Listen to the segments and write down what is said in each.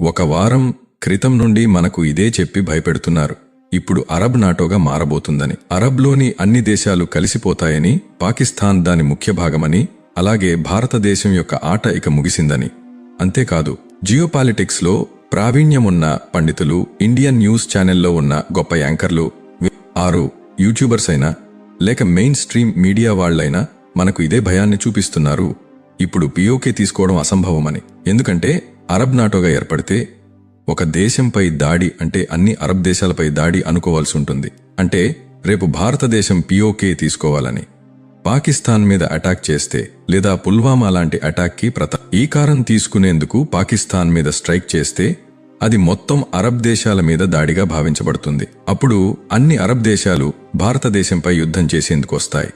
ఒక వారం క్రితం నుండి మనకు ఇదే చెప్పి భయపెడుతున్నారు. ఇప్పుడు అరబ్ నాటోగా మారబోతుందని. అరబ్లోని అన్ని దేశాలు కలిసిపోతాయని పాకిస్తాన్ దాని ముఖ్య భాగమని అలాగే భారతదేశం యొక్క ఆట ఇక ముగిసిందని. అంతేకాదు జియోపాలిటిక్స్లో ప్రావీణ్యమున్న పండితులు ఇండియన్ న్యూస్ ఛానెల్లో ఉన్న గొప్ప యాంకర్లు ఆరు యూట్యూబర్స్ అయినా లేక మెయిన్ స్ట్రీమ్ మీడియా వాళ్ళైనా మనకు ఇదే భయాన్ని చూపిస్తున్నారు. ఇప్పుడు పిఓకే తీసుకోవడం అసంభవమని. ఎందుకంటే అరబ్ నాటోగా ఏర్పడితే ఒక దేశంపై దాడి అంటే అన్ని అరబ్ దేశాలపై దాడి అనుకోవాల్సి ఉంటుంది. అంటే రేపు భారతదేశం పిఓకే తీసుకోవాలని. పాకిస్తాన్ మీద అటాక్ చేస్తే లేదా పుల్వామా లాంటి అటాక్కి ప్రత ఈకారం తీసుకునేందుకు పాకిస్తాన్ మీద స్ట్రైక్ చేస్తే అది మొత్తం అరబ్ దేశాల మీద దాడిగా భావించబడుతుంది. అప్పుడు అన్ని అరబ్ దేశాలు భారతదేశంపై యుద్ధం చేసేందుకు వస్తాయి.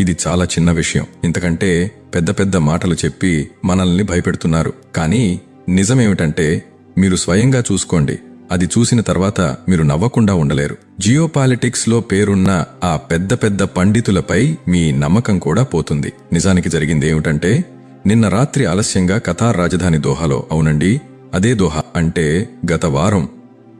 ఇది చాలా చిన్న విషయం. ఇంతకంటే పెద్ద పెద్ద మాటలు చెప్పి మనల్ని భయపెడుతున్నారు. కానీ నిజమేమిటంటే మీరు స్వయంగా చూసుకోండి. అది చూసిన తర్వాత మీరు నవ్వకుండా ఉండలేరు. జియోపాలిటిక్స్లో పేరున్న ఆ పెద్ద పెద్ద పండితులపై మీ నమ్మకం కూడా పోతుంది. నిజానికి జరిగింది ఏమిటంటే నిన్న రాత్రి ఆలస్యంగా కథార్ రాజధాని దోహాలో అవునండి అదే దోహా అంటే గత వారం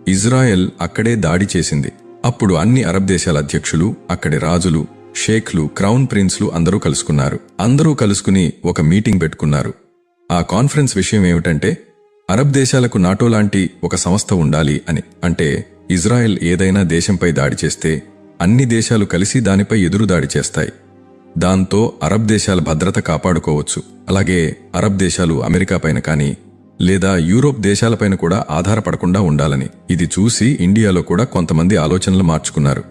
ఇజ్రాయెల్ అక్కడే దాడి చేసింది. అప్పుడు అన్ని అరబ్ దేశాల అధ్యక్షులు అక్కడి రాజులు షేఖ్లు క్రౌన్ ప్రిన్స్లు అందరూ కలుసుకున్నారు. అందరూ కలుసుకుని ఒక మీటింగ్ పెట్టుకున్నారు. ఆ కాన్ఫరెన్స్ విషయం ఏమిటంటే అరబ్ దేశాలకు నాటో లాంటి ఒక సంస్థ ఉండాలి అని. అంటే ఇజ్రాయెల్ ఏదైనా దేశంపై దాడి చేస్తే అన్ని దేశాలు కలిసి దానిపై ఎదురు దాడి చేస్తాయి. దాంతో అరబ్ దేశాల భద్రత కాపాడుకోవచ్చు. అలాగే అరబ్ దేశాలు అమెరికా పైన కానీ లేదా యూరోప్ దేశాలపైన కూడా ఆధారపడకుండా ఉండాలని. ఇది చూసి ఇండియాలో కూడా కొంతమంది ఆలోచనలు మార్చుకున్నారు.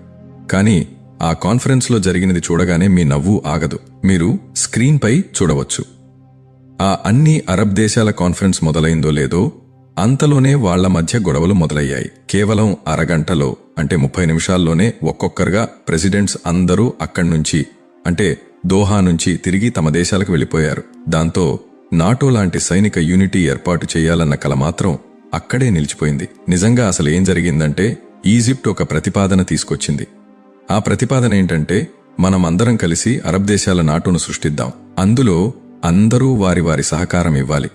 కానీ ఆ కాన్ఫరెన్స్లో జరిగినది చూడగానే మీ నవ్వు ఆగదు. మీరు స్క్రీన్పై చూడవచ్చు. ఆ అన్ని అరబ్ దేశాల కాన్ఫరెన్స్ మొదలైందో లేదో అంతలోనే వాళ్ళ మధ్య గొడవలు మొదలయ్యాయి. కేవలం అరగంటలో అంటే ముప్పై నిమిషాల్లోనే ఒక్కొక్కరుగా ప్రెసిడెంట్స్ అందరూ అక్కడి నుంచి అంటే దోహా నుంచి తిరిగి తమ దేశాలకు వెళ్ళిపోయారు. దాంతో నాటో లాంటి సైనిక యూనిటీ ఏర్పాటు చేయాలన్న కల మాత్రం అక్కడే నిలిచిపోయింది. నిజంగా అసలు ఏం జరిగిందంటే ఈజిప్ట్ ఒక ప్రతిపాదన తీసుకొచ్చింది. ఆ ప్రతిపాదన ఏంటంటే మనం అందరం కలిసి అరబ్ దేశాల నాటును సృష్టిద్దాం. అందులో అందరూ వారి వారి సహకారం ఇవ్వాలి.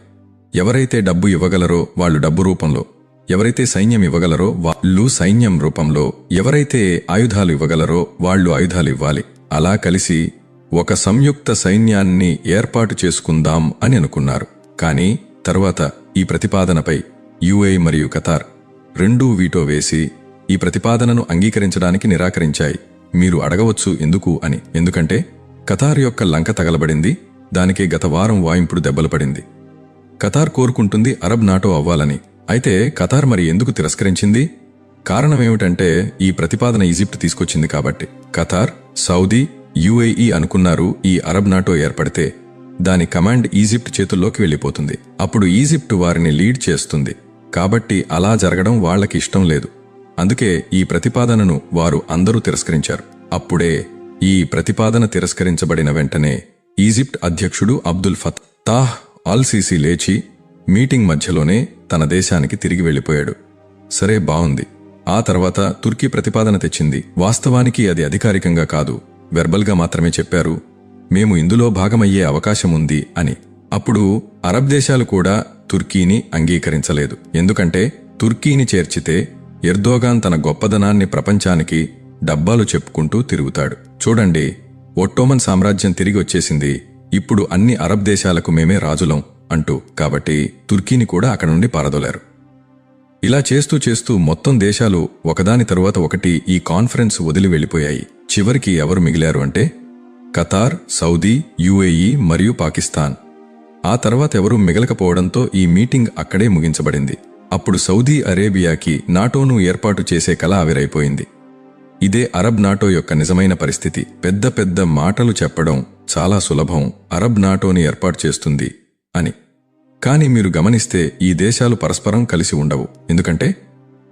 ఎవరైతే డబ్బు ఇవ్వగలరో వాళ్ళు డబ్బు రూపంలో. ఎవరైతే సైన్యం ఇవ్వగలరో వాళ్ళు సైన్యం రూపంలో. ఎవరైతే ఆయుధాలు ఇవ్వగలరో వాళ్ళు ఆయుధాలు ఇవ్వాలి. అలా కలిసి ఒక సంయుక్త సైన్యాన్ని ఏర్పాటు చేసుకుందాం అని అనుకున్నారు. కానీ తర్వాత ఈ ప్రతిపాదనపై యుఏ మరియు కతార్ రెండూ వీటో వేసి ఈ ప్రతిపాదనను అంగీకరించడానికి నిరాకరించాయి. మీరు అడగవచ్చు ఎందుకు అని. ఎందుకంటే ఖతార్ యొక్క లంక తగలబడింది దానికి గత వారం వాయింపుడు దెబ్బలు పడింది ఖతార్ కోరుకుంటుంది అరబ్ నాటో అవ్వాలని. అయితే ఖతార్ మరి ఎందుకు తిరస్కరించింది? కారణమేమిటంటే ఈ ప్రతిపాదన ఈజిప్ట్ తీసుకొచ్చింది కాబట్టి. ఖతార్ సౌదీ యుఏఈ అనుకున్నారు ఈ అరబ్ నాటో ఏర్పడితే దాని కమాండ్ ఈజిప్ట్ చేతుల్లోకి వెళ్ళిపోతుంది. అప్పుడు ఈజిప్ట్ వారిని లీడ్ చేస్తుంది. కాబట్టి అలా జరగడం వాళ్ళకి ఇష్టం లేదు. అందుకే ఈ ప్రతిపాదనను వారు అందరూ తిరస్కరించారు. అప్పుడే ఈ ప్రతిపాదన తిరస్కరించబడిన వెంటనే ఈజిప్ట్ అధ్యక్షుడు అబ్దుల్ ఫతాహ్ అల్ సీసీ లేచి మీటింగ్ మధ్యలోనే తన దేశానికి తిరిగి వెళ్ళిపోయాడు. సరే బావుంది. ఆ తర్వాత తుర్కీ ప్రతిపాదన తెచ్చింది. వాస్తవానికి అది అధికారికంగా కాదు. వెర్బల్గా మాత్రమే చెప్పారు. మేము ఇందులో భాగమయ్యే అవకాశం ఉంది అని. అప్పుడు అరబ్ దేశాలు కూడా తుర్కీని అంగీకరించలేదు. ఎందుకంటే తుర్కీని చేర్చితే ఎర్దోగాన్ తన గొప్పదనాన్ని ప్రపంచానికి డబ్బాలు చెప్పుకుంటూ తిరుగుతాడు. చూడండి ఒట్టోమన్ సామ్రాజ్యం తిరిగి వచ్చేసింది. ఇప్పుడు అన్ని అరబ్ దేశాలకు మేమే రాజులం అంటూ కాబట్టి తుర్కీని కూడా అక్కడ నుండి పారదోలారు. ఇలా చేస్తూ చేస్తూ మొత్తం దేశాలు ఒకదాని తరువాత ఒకటి ఈ కాన్ఫరెన్స్ వదిలి వెళ్ళిపోయాయి. చివరికి ఎవరు మిగిలారు అంటే ఖతార్ సౌదీ యుఏఈ మరియు పాకిస్తాన్. ఆ తర్వాత ఎవరూ మిగలకపోవడంతో ఈ మీటింగ్ అక్కడే ముగించబడింది. అప్పుడు సౌదీ అరేబియాకి నాటోను ఏర్పాటు చేసే కళ ఆవిరైపోయింది. ఇదే అరబ్ నాటో యొక్క నిజమైన పరిస్థితి. పెద్ద పెద్ద మాటలు చెప్పడం చాలా సులభం. అరబ్ నాటోని ఏర్పాటు చేస్తుంది అని. కానీ మీరు గమనిస్తే ఈ దేశాలు పరస్పరం కలిసి ఉండవు. ఎందుకంటే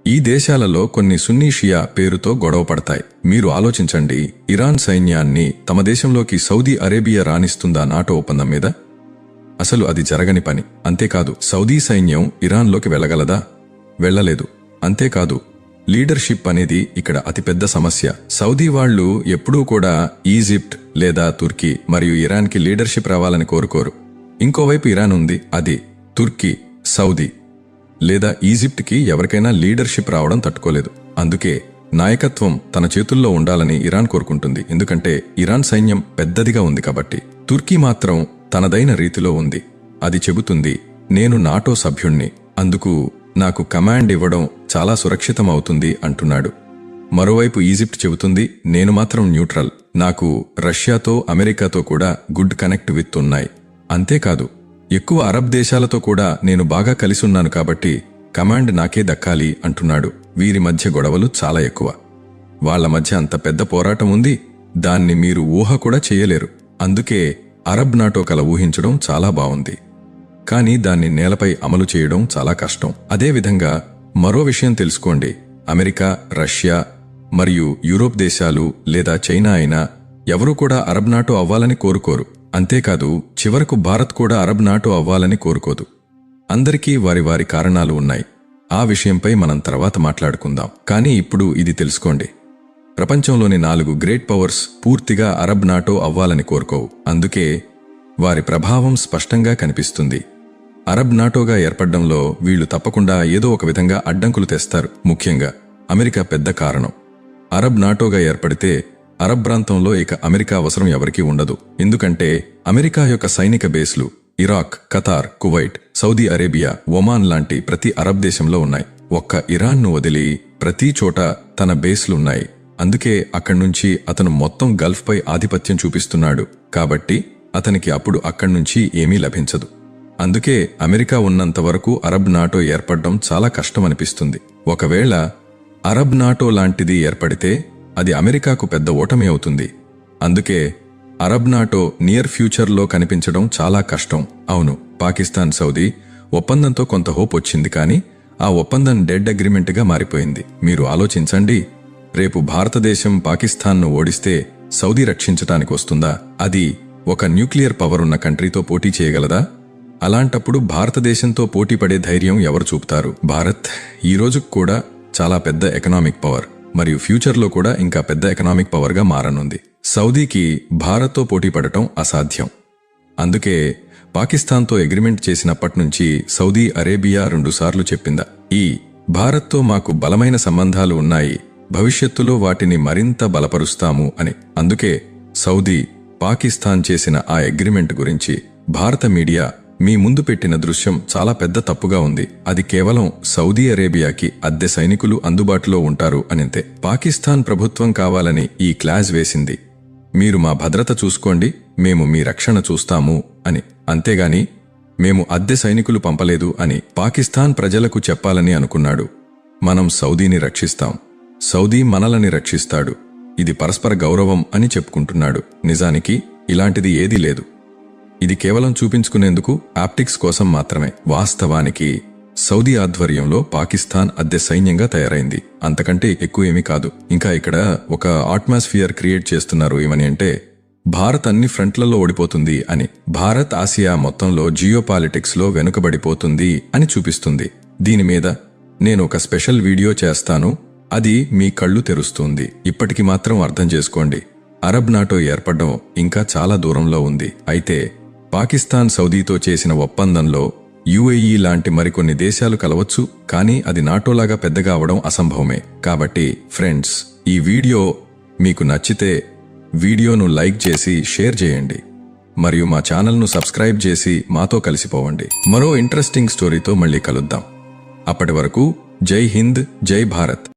ఈ దేశాలలో కొన్ని సున్నీషియా పేరుతో గొడవ పడతాయి. మీరు ఆలోచించండి ఇరాన్ సైన్యాన్ని తమ దేశంలోకి సౌదీ అరేబియా రాణిస్తుందా నాటో ఒప్పందం మీద? అసలు అది జరగని పని. అంతేకాదు సౌదీ సైన్యం ఇరాన్లోకి వెళ్ళగలదా? వెళ్ళలేదు. అంతేకాదు లీడర్షిప్ అనేది ఇక్కడ అతిపెద్ద సమస్య. సౌదీ వాళ్ళు ఎప్పుడూ కూడా ఈజిప్ట్ లేదా తుర్కీ మరియు ఇరాన్కి లీడర్షిప్ రావాలని కోరుకోరు. ఇంకోవైపు ఇరాన్ ఉంది అది తుర్కీ సౌదీ లేదా ఈజిప్ట్కి ఎవరికైనా లీడర్షిప్ రావడం తట్టుకోలేదు. అందుకే నాయకత్వం తన చేతుల్లో ఉండాలని ఇరాన్ కోరుకుంటుంది. ఎందుకంటే ఇరాన్ సైన్యం పెద్దదిగా ఉంది కాబట్టి. తుర్కీ మాత్రం తనదైన రీతిలో ఉంది. అది చెబుతుంది నేను నాటో సభ్యుణ్ణి అందుకు నాకు కమాండ్ ఇవ్వడం చాలా సురక్షితం అవుతుంది అంటున్నాడు. మరోవైపు ఈజిప్ట్ చెబుతుంది నేను మాత్రం న్యూట్రల్ నాకు రష్యాతో అమెరికాతో కూడా గుడ్ కనెక్ట్ విత్ ఉన్నాయి. అంతేకాదు ఎక్కువ అరబ్ దేశాలతో కూడా నేను బాగా కలిసున్నాను కాబట్టి కమాండ్ నాకే దక్కాలి అంటున్నాడు. వీరి మధ్య గొడవలు చాలా ఎక్కువ. వాళ్ళ మధ్య అంత పెద్ద పోరాటం ఉంది దాన్ని మీరు ఊహ కూడా చేయలేరు. అందుకే అరబ్ నాటో కల ఊహించడం చాలా బాగుంది కానీ దాన్ని నేలపై అమలు చేయడం చాలా కష్టం. అదేవిధంగా మరో విషయం తెలుసుకోండి. అమెరికా రష్యా మరియు యూరోప్ దేశాలు లేదా చైనా అయినా ఎవరూ కూడా అరబ్ నాటో అవ్వాలని కోరుకోరు. అంతేకాదు చివరకు భారత్ కూడా అరబ్ నాటో అవ్వాలని కోరుకోదు. అందరికీ వారి వారి కారణాలు ఉన్నాయి. ఆ విషయంపై మనం తర్వాత మాట్లాడుకుందాం. కానీ ఇప్పుడు ఇది తెలుసుకోండి. ప్రపంచంలోని నాలుగు గ్రేట్ పవర్స్ పూర్తిగా అరబ్ నాటో అవ్వాలని కోరుకోవు. అందుకే వారి ప్రభావం స్పష్టంగా కనిపిస్తుంది. అరబ్ నాటోగా ఏర్పడడంలో వీళ్ళు తప్పకుండా ఏదో ఒక విధంగా అడ్డంకులు తెస్తారు. ముఖ్యంగా అమెరికా పెద్ద కారణం. అరబ్ నాటోగా ఏర్పడితే అరబ్ ప్రాంతంలో ఇక అమెరికా అవసరం ఎవరికీ ఉండదు. ఎందుకంటే అమెరికా యొక్క సైనిక బేస్లు Iraq Qatar Kuwait Saudi Arabia Oman లాంటి ప్రతి అరబ్ దేశంలో ఉన్నాయి. ఒక్క ఇరాన్ను వదిలి ప్రతి చోట తన బేస్లున్నాయి. అందుకే అక్కడి నుంచి అతను మొత్తం గల్ఫ్పై ఆధిపత్యం చూపిస్తున్నాడు. కాబట్టి అతనికి అప్పుడు అక్కడి నుంచి ఏమీ లభించదు. అందుకే అమెరికా ఉన్నంత వరకు అరబ్ నాటో ఏర్పడడం చాలా కష్టమనిపిస్తుంది. ఒకవేళ అరబ్ నాటో లాంటిది ఏర్పడితే అది అమెరికాకు పెద్ద ఓటమి అవుతుంది. అందుకే అరబ్ నాటో నియర్ ఫ్యూచర్లో కనిపించడం చాలా కష్టం. అవును పాకిస్తాన్ సౌదీ ఒప్పందంతో కొంత హోప్ వచ్చింది కానీ ఆ ఒప్పందం డెడ్ అగ్రిమెంట్గా మారిపోయింది. మీరు ఆలోచించండి. రేపు భారతదేశం పాకిస్తాన్ను ఓడిస్తే సౌదీ రక్షించటానికి వస్తుందా? అది ఒక న్యూక్లియర్ పవర్ ఉన్న కంట్రీతో పోటీ చేయగలదా? అలాంటప్పుడు భారతదేశంతో పోటీ పడే ధైర్యం ఎవరు చూపుతారు? భారత్ ఈ రోజుకు కూడా చాలా పెద్ద ఎకనామిక్ పవర్ మరియు ఫ్యూచర్లో కూడా ఇంకా పెద్ద ఎకనామిక్ పవర్గా మారనుంది. సౌదీకి భారత్తో పోటీ పడటం అసాధ్యం. అందుకే పాకిస్తాన్తో అగ్రిమెంట్ చేసినప్పటి నుంచి సౌదీ అరేబియా రెండుసార్లు చెప్పిందా. ఈ భారత్తో మాకు బలమైన సంబంధాలు ఉన్నాయి. భవిష్యత్తులో వాటిని మరింత బలపరుస్తాము అని. అందుకే సౌదీ పాకిస్తాన్ చేసిన ఆ అగ్రిమెంట్ గురించి భారత మీడియా మీ ముందు పెట్టిన దృశ్యం చాలా పెద్ద తప్పుగా ఉంది. అది కేవలం సౌదీ అరేబియాకి అద్దె సైనికులు అందుబాటులో ఉంటారు అనింతే. పాకిస్తాన్ ప్రభుత్వం కావాలని ఈ క్లాజ్ వేసింది. మీరు మా భద్రత చూసుకోండి మేము మీ రక్షణ చూస్తాము అని. అంతేగాని మేము అద్దె సైనికులు పంపలేదు అని పాకిస్తాన్ ప్రజలకు చెప్పాలని అనుకున్నాడు. మనం సౌదీని రక్షిస్తాం. సౌదీ మనలని రక్షిస్తాడు. ఇది పరస్పర గౌరవం అని చెప్పుకుంటున్నాడు. నిజానికి ఇలాంటిది ఏదీ లేదు. ఇది కేవలం చూపించుకునేందుకు ఆప్టిక్స్ కోసం మాత్రమే. వాస్తవానికి సౌదీ ఆధ్వర్యంలో పాకిస్తాన్ అద్దె సైన్యంగా తయారైంది. అంతకంటే ఎక్కువ ఏమీ కాదు. ఇంకా ఇక్కడ ఒక ఆట్మాస్ఫియర్ క్రియేట్ చేస్తున్నారు ఏమని అంటే భారత్ అన్ని ఫ్రంట్లలో ఓడిపోతుంది అని భారత్ ఆసియా మొత్తంలో జియోపాలిటిక్స్లో వెనుకబడిపోతుంది అని చూపిస్తుంది. దీని మీద నేను ఒక స్పెషల్ వీడియో చేస్తాను. అది మీ కళ్ళు తెరుస్తుంది. ఇప్పటికి మాత్రం అర్థం చేసుకోండి. అరబ్ నాటో ఏర్పడడం ఇంకా చాలా దూరంలో ఉంది. అయితే పాకిస్తాన్ సౌదీతో చేసిన ఒప్పందంలో యుఏఈ లాంటి మరికొన్ని దేశాలు కలవచ్చు కానీ అది నాటోలాగా పెద్దగా అవడం అసంభవమే. కాబట్టి ఫ్రెండ్స్ ఈ వీడియో మీకు నచ్చితే వీడియోను లైక్ చేసి షేర్ చేయండి. మరియు మా ఛానల్ను సబ్స్క్రైబ్ చేసి మాతో కలిసిపోవండి. మరో ఇంట్రెస్టింగ్ స్టోరీతో మళ్ళీ కలుద్దాం. అప్పటి వరకు జై హింద్ జై భారత్.